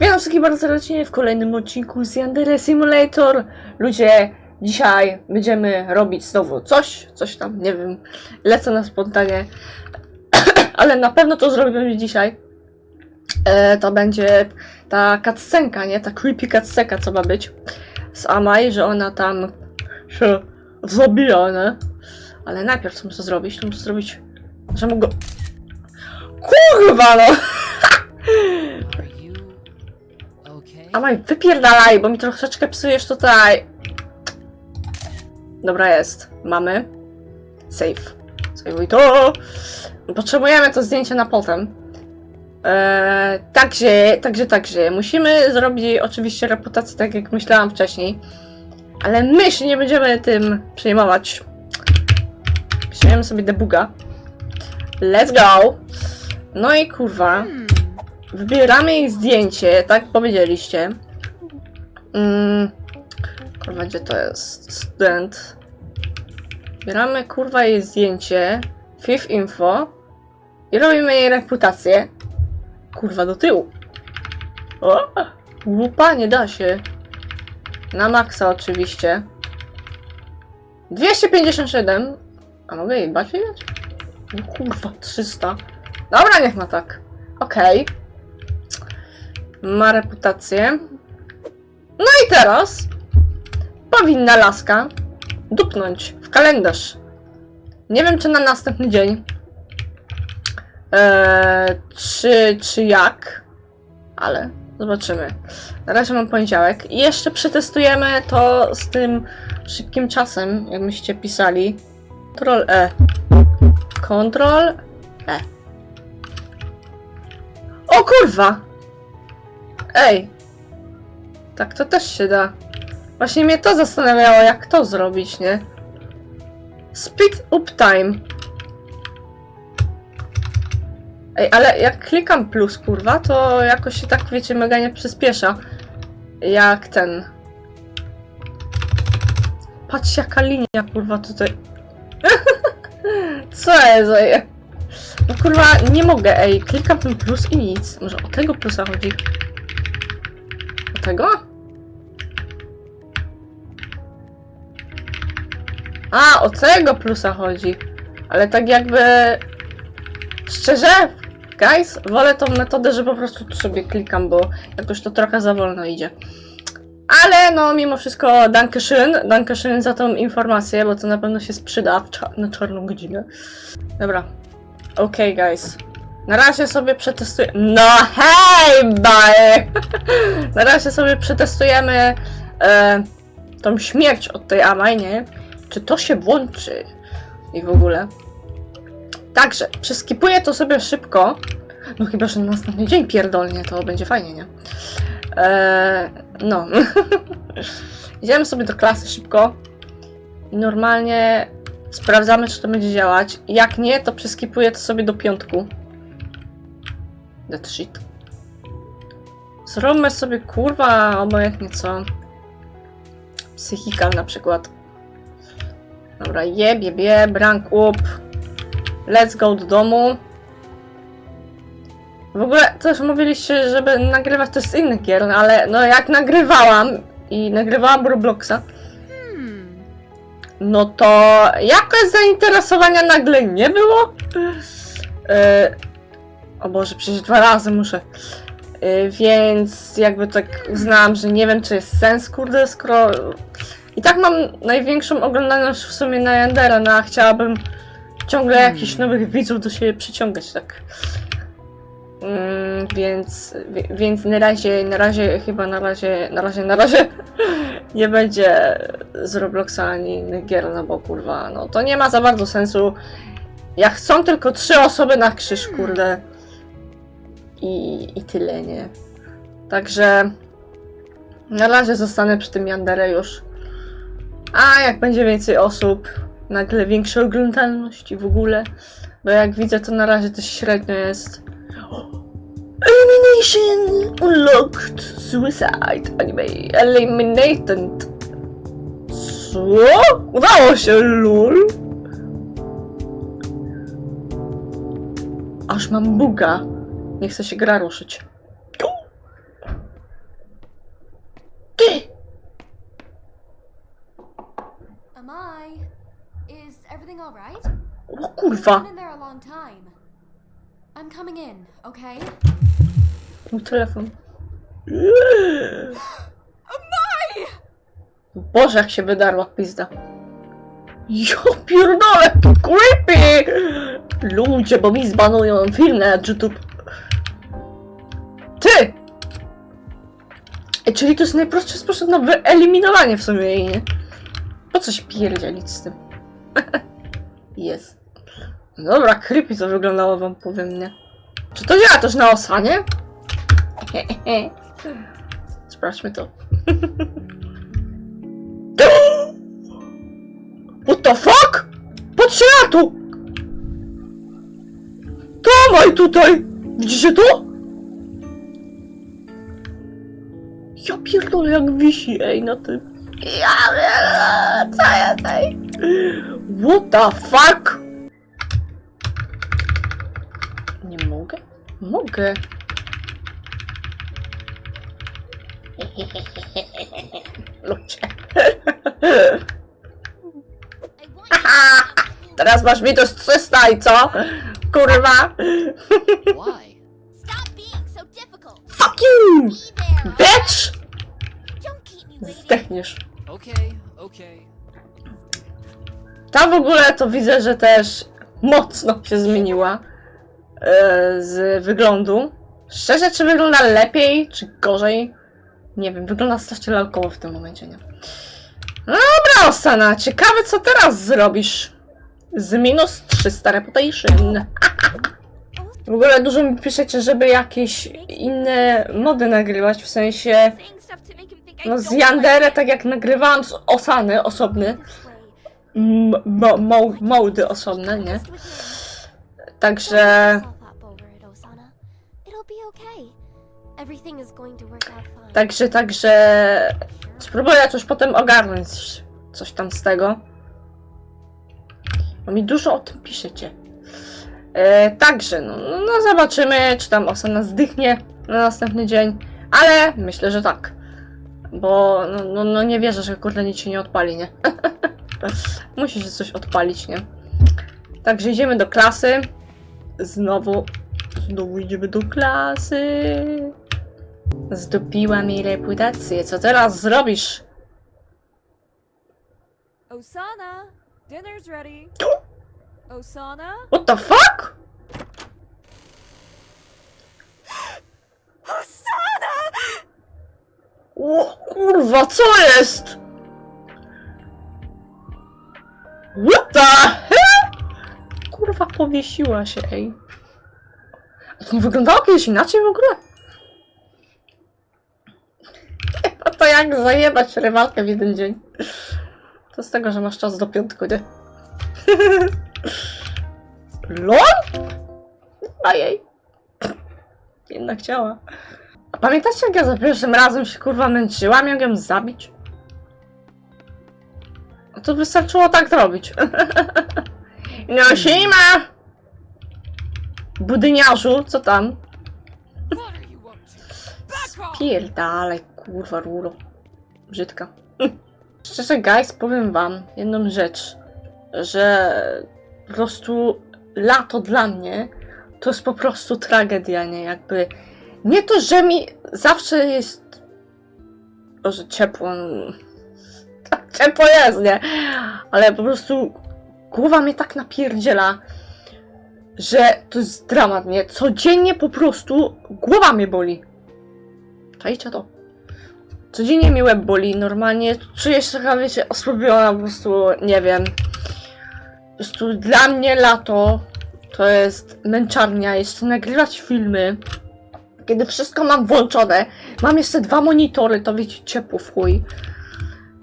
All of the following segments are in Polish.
Witam wszystkich bardzo serdecznie w kolejnym odcinku z Yandere Simulator. Ludzie, dzisiaj będziemy robić znowu coś, coś tam, nie wiem, lecę na spontanie, ale na pewno to zrobimy dzisiaj. E, to będzie ta cutscenka, nie? Ta creepy cutscenka, co ma być z Amai, że ona tam się zabija, nie? Ale najpierw co muszę zrobić? To muszę zrobić, że mogę... Kurwa no! Amaj, wypierdalaj, bo mi troszeczkę psujesz tutaj. Dobra, jest. Mamy. Save. Save to. Potrzebujemy to zdjęcie na potem. Eee, także, także, także. Musimy zrobić oczywiście reputację tak jak myślałam wcześniej. Ale my się nie będziemy tym przejmować. Piszemy sobie debuga. Let's go! No i kurwa. Wybieramy jej zdjęcie, tak powiedzieliście. Mm, kurwa, gdzie to jest? Student. Wybieramy kurwa jej zdjęcie. Fifth info. I robimy jej reputację. Kurwa, do tyłu. O! Głupa, nie da się. Na maksa oczywiście. 257. A mogę jej bardziej dać? O kurwa, 300. Dobra, niech ma tak. Okej. Ma reputację. No i teraz powinna laska dupnąć w kalendarz. Nie wiem, czy na następny dzień. Eee, czy, czy jak, ale zobaczymy. Na razie mam poniedziałek. I jeszcze przetestujemy to z tym szybkim czasem, jak myście pisali. Ctrl E. Ctrl E. O kurwa! Ej! Tak to też się da. Właśnie mnie to zastanawiało, jak to zrobić, nie? Speed up time. Ej, ale jak klikam plus, kurwa, to jakoś się tak, wiecie, mega nie przyspiesza. Jak ten... Patrz jaka linia, kurwa, tutaj. Co jest, ej? No kurwa, nie mogę, ej. Klikam ten plus i nic. Może o tego plusa chodzi? Tego? A, o tego plusa chodzi. Ale tak jakby... Szczerze, guys, wolę tą metodę, że po prostu tu sobie klikam, bo jakoś to trochę za wolno idzie. Ale no, mimo wszystko, dankeschön, dankeschön za tą informację, bo to na pewno się sprzyda na czarną godzinę. Dobra, Okej, guys. Na razie sobie przetestujemy. No hej, bye! Na razie sobie przetestujemy e, tą śmierć od tej Amaj, nie? Czy to się włączy? I w ogóle. Także, przeskipuję to sobie szybko. No chyba, że na następny dzień pierdolnie, to będzie fajnie, nie? E, no. Idziemy sobie do klasy szybko. I normalnie Sprawdzamy, czy to będzie działać. Jak nie, to przeskipuję to sobie do piątku. That shit. Zróbmy sobie kurwa obojętnie co. Psychikal na przykład. Dobra, jeb, jeb, jeb, rank up. Let's go do domu. W ogóle też mówiliście, żeby nagrywać to z innych gier, no ale no jak nagrywałam i nagrywałam Robloxa, Hmm. no to jakoś zainteresowania nagle nie było. E, o Boże, przecież dwa razy muszę. E, więc jakby tak uznałam, że nie wiem, czy jest sens, kurde, skoro... I tak mam największą oglądalność w sumie na Yandera, no a chciałabym ciągle jakichś nowych widzów do siebie przyciągać, tak. Mm, więc, wie- więc na razie, na razie, chyba na razie, na razie, na razie nie będzie z Robloxa ani innych gier, no bo kurwa, no to nie ma za bardzo sensu. Jak chcą tylko trzy osoby na krzyż, kurde. I, i tyle, nie? Także na razie zostanę przy tym Yandere już. A jak będzie więcej osób, nagle większa oglądalność i w ogóle. Bo jak widzę, to na razie to średnio jest. Elimination unlocked. Suicide anime. Eliminated. Co? Udało się, lol. Aż mam buga. Nie chce się gra ruszyć. Ty! Am I? Is everything all right? O kurwa! I'm coming in, okay? Mój telefon. Boże, jak się wydarła pizda. Jo, pierdolę, creepy! Ludzie, bo mi zbanują film na YouTube. Czyli to jest najprostszy sposób na wyeliminowanie w sumie jej, nie? Po co się pierdzielić z tym? Jest. Dobra, creepy to wyglądało, wam powiem, nie? Czy to działa też na osanie? Sprawdźmy to. What the fuck? Patrzcie na to! Dawaj tutaj! Widzicie to? Ja pierdolę jak wisi, ej, na tym. Ja pierdolę, co jest, ej? What the fuck? Nie mogę? Mogę. Ludzie. Teraz masz mi to z 300 i co? Kurwa. Why? Stop being so difficult. Fuck you! Be there. Bitch! Zdechniesz. Ta w ogóle to widzę, że też mocno się zmieniła e, z wyglądu. Szczerze, czy wygląda lepiej, czy gorzej? Nie wiem, wygląda strasznie lalkowo w tym momencie, nie? No dobra, Osana, ciekawe co teraz zrobisz. Z minus 300 reputation. W ogóle dużo mi piszecie, żeby jakieś inne mody nagrywać, w sensie No z Yandere, tak jak nagrywałam z Osany osobny, m- mo- mo- mody osobne, nie? Także. Także, także spróbuję coś potem ogarnąć, coś tam z tego. Bo mi dużo o tym piszecie. E, także, no, no zobaczymy, czy tam Osana zdychnie na następny dzień, ale myślę, że tak. Bo no, no, no nie wierzę, że kurde nic się nie odpali, nie? Musi się coś odpalić, nie? Także idziemy do klasy. Znowu, znowu idziemy do klasy. Zdupiła mi reputację. Co teraz zrobisz? Osana, dinner's ready. Osana? What the fuck? O kurwa, co jest? What the hell? Kurwa, powiesiła się, ej. A to nie wyglądało kiedyś inaczej w ogóle? No to jak zajebać rywalkę w jeden dzień? To z tego, że masz czas do piątku, nie? LOL? Ajej. Jednak chciała. A pamiętacie, jak ja za pierwszym razem się kurwa męczyłam, jak ją zabić? No to wystarczyło tak zrobić. No siema! Budyniarzu, co tam? Pierdalej, kurwa, rulo. Brzydka. Szczerze, guys, powiem wam jedną rzecz, że po prostu lato dla mnie to jest po prostu tragedia, nie? Jakby nie to, że mi zawsze jest Boże, ciepło. Tak ciepło jest, nie? Ale po prostu głowa mnie tak napierdziela, że to jest dramat, nie? Codziennie po prostu głowa mnie boli. Czajcie to. Codziennie mi łeb boli, normalnie czuję się taka, wiecie, osłabiona po prostu, nie wiem. Po prostu dla mnie lato to jest męczarnia, jeszcze nagrywać filmy, kiedy wszystko mam włączone, mam jeszcze dwa monitory, to wiecie, ciepło w chuj.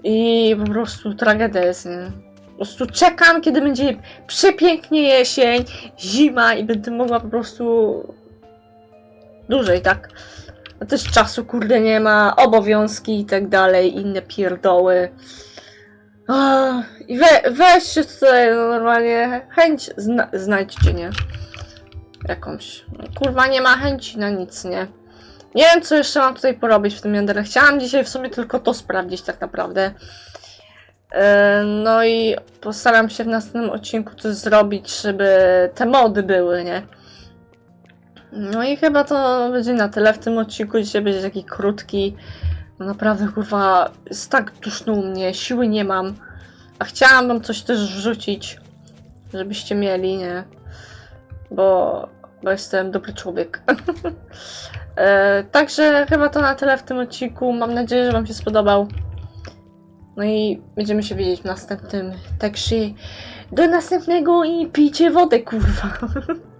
I po prostu tragedia jest, nie? Po prostu czekam, kiedy będzie przepięknie jesień, zima i będę mogła po prostu dłużej, tak? A też czasu, kurde, nie ma, obowiązki i tak dalej, inne pierdoły. I we, weźcie tutaj no, normalnie chęć zna, znajdźcie, nie? Jakąś. Kurwa, nie ma chęci na nic, nie? Nie wiem, co jeszcze mam tutaj porobić w tym Yandere. Chciałam dzisiaj w sumie tylko to sprawdzić tak naprawdę. E, No i postaram się w następnym odcinku coś zrobić, żeby te mody były, nie? No i chyba to będzie na tyle w tym odcinku. Dzisiaj będzie taki krótki. No naprawdę, kurwa, jest tak duszno u mnie, siły nie mam. A chciałam wam coś też wrzucić, żebyście mieli, nie? Bo, bo jestem dobry człowiek. e, także chyba to na tyle w tym odcinku. Mam nadzieję, że wam się spodobał. No i będziemy się widzieć w następnym. Także do następnego i pijcie wodę, kurwa.